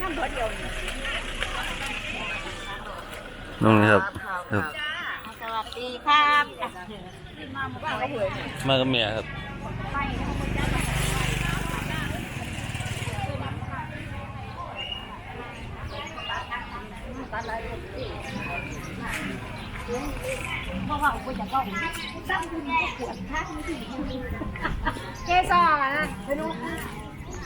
น้องนะครับครับ สวัสดีครับมากับเมียครับเกสรนะไปดูแสดงสวยอะโอ้ยที่ได้ที่ไทยก็มีอยู่โอ้มันหมดเกี่ยวกันได้แล้วเยอะมากอุ้ยอุ้ยหนึ่งนะห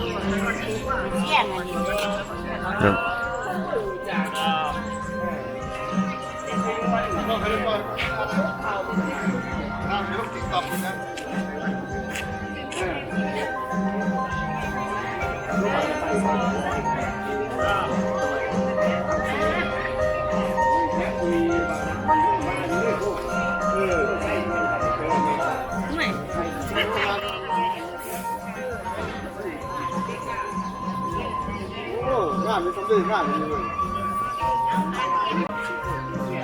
นะสบายงอันนี้ครับ โอ้งานนี้ต้องได้านนี้เลย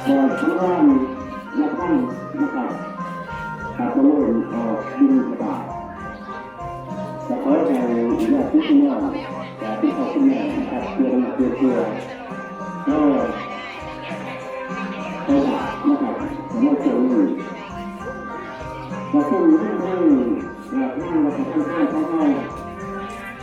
ก็ทุกท่านนักท่านนะครับขับรถออกบินบาตแต่ขอให้ญาติพี่น้องแต่ที่เขาคุณแม่นะครับเพื่อนเพื่อนเพื่อนก็ไปหานะครับผมว่าเจอยู่ให้เราท่านเราต้องให้ท่านให้เราคิดนักนั่งท่านเดินชักบาตรเพื่อว่าเราจะมาสู่จะไม่เราก็ตัวที่เกิดขึ้นทำให้อยากจะเรื่องเชื่อมกับทีหน้าเพื่อเป็นรักบาปแต่ในที่บ้านเนี่ยก็ชอบนะครับเรื่องตัวรุ่นแต่ว่าพี่น้องบ้านไม่คอยมี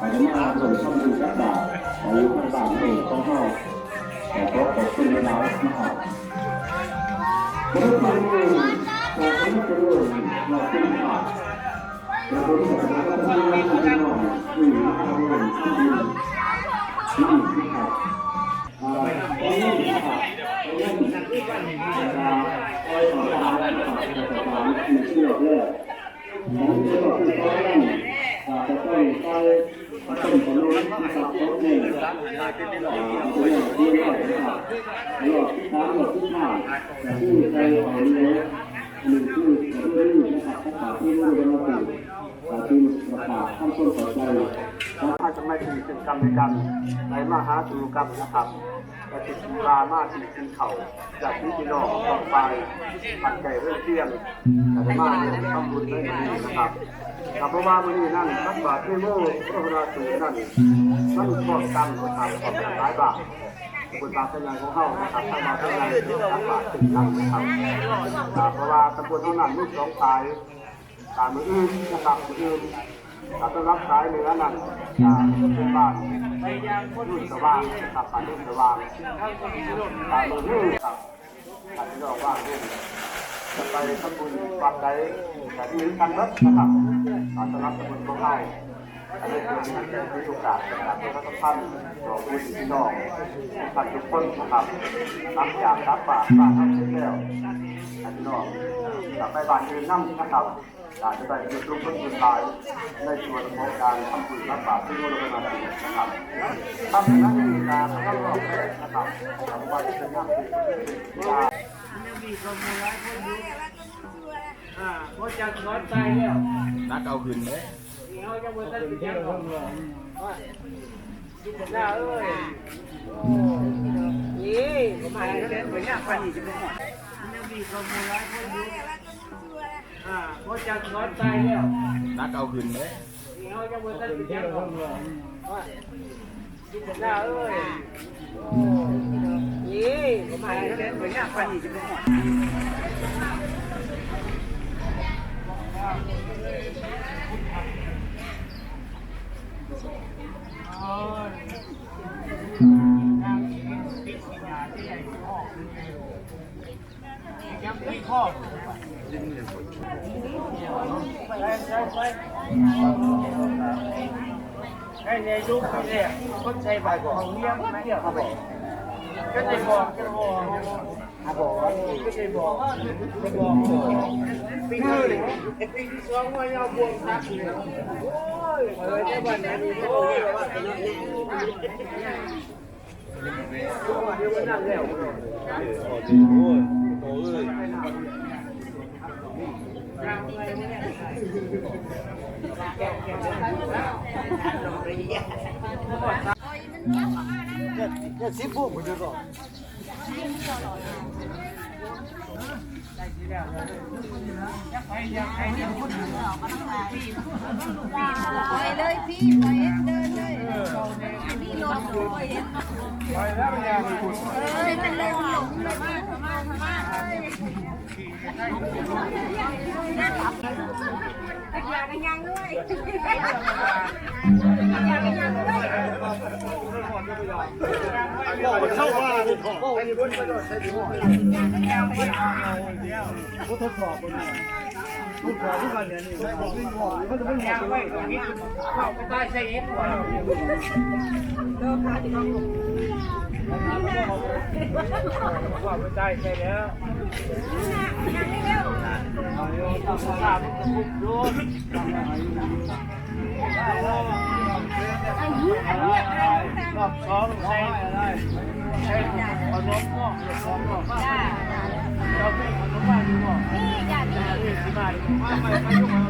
อาจจะมาเดินเข้าดูรักบาปอายุข้างเองต้องเข้าแต่ก็ขอบคุณเวลานะครับผมก็ฟังอยู่แต่ผมก็รู้ว่าเป็นข่าวแต่ผมก็จะทำงานที่นอกที่ทำงานที่ดีที่ดีครับอ่าตอนนี้ครับตอนนี้นะครับคอยขอทานนะครับแต่ตอนนี้เชื่อแรกผมก็คือตอนนั้นอ่า จะต้องไปต้นของน้องนะครับต้นนี้ตัวอย่งที่เรียกว่าหลอดที่ท้าหลอดที่หน้าแต่ที่ใจของเนื้อหนึ่งที่เพื่อนนะครับภาษาที่รู้กันมาติแต่ที่ประกาศขั้นต้นต่อใจถ้าจะไม่ถึงเป็นกรรมในกันในมหาสุกรรมนะครับ และติดตามาติดกินเข่าจากที่พี่น้องต่อไปปัจจัยเรื่องเที่ยงแต่มาเนี่ยทำบุญได้ดีนะครับกับพระว่าวันนี้นั่นรับบาตรเทโมพระราชูนั่นนั่นทอดกันนะครับขอบคุณหลายบาทบุญบาเป็นงานของเฮานะครับถ้ามาเป็นงานรับบาตรถึงนั่นนะครับเพราะว่าตำบลเท่านั้นมีสองสายตามมืออื่นนะครับมืออื่นถ้าต้องรับสายเหนือนั่นอ่าเป็นบ้าน รุ่นสว่างนะครับบ้านรุ่นสว่างตามมือนี่ครับถ้าที่เราว่างรุ่นจะไปทำบุญวัดใดแต่ที่กันรถนะครับอาจจะรับบุญของเราอันนี้เป็นที่มีโอกาสนะครับเพราะว่าท่านบอกบุญพี่น้องท่านทุกคนนะครับรับจากรับบาตรบ้านท่านเสร็จแล้ว พี่น้องกลับไปบ้านอื่นนั่งนะครับอาจจะได้ยุดลุกขึ้นยืนตายในส่วนของการทำบุญรับบาตรที่ร่วมกันมานะครับทำอย่งนั้นมีการทำรอบแรกนะครับทำไว้ที่เป็นหน้าที่อ่าจังร้อนใจแล้วนักเอาขึ้นเลยเขาจะมาตั้งใจก่อนว่าคิดหน้าเอ้ยนี่ผมมาเล่นเหมือนเนี่ยฟันอีกจะไม่หมด มันมีขโมยร้ายคนอยู่อ่าพราะจังร้อนใจแล้วนักเอาขึ้นเลยเขาจะมาตั้งใจก่อนว่าคิดหน้าเอ้ยนี่ผมมาเล่นเหมือนเนี่ยฟันอีกจะไม่หมดยั งไม่ข้อไปไปไปไอ้ในยุคนี้คนใช้ใบของเลี้ยงไม่เดียวครับผมก็จะบอกก็จะบอกครับผมก็จะบอกจะบอกปีนี้ปีที่สองวันยาบวมทักเลยโอ้ยเออในวันนั้นโอ้ยว่าเป็นยังไงเดี๋ยววันนั้นแล้ว โอ้ยเนี่ยสิบพวกมันจะรอปล่อยเลยพี่ปเดินเลยนี่ลงปล่อยไปแล้วมันยังมีคุณเอ้ยมันเลยหลงเลย อยากกันยังด้วยอยากกันยังด้วยบอกมันเข้าว่าเลยขอบอกให้คนมาโดนใช้ดีหัวเขาทดสอบบนนี้ทุกขอทุกคนเนี่ยนี่บอกวิ่งหัวมัน รงนี้เข้าไปใต้ใช้เอฟหัวว่าไปใต้ใช่แล้วอาเดี๋ยวทำภาพมันจะคุกดูได้แล้วรอบสองใช้อะไรใช้ขนมม่วงขนมม่วงเราเป็ขนมบ้านดีกว่านี่อ 消费，我都卖礼物。哈哈哈哈哈。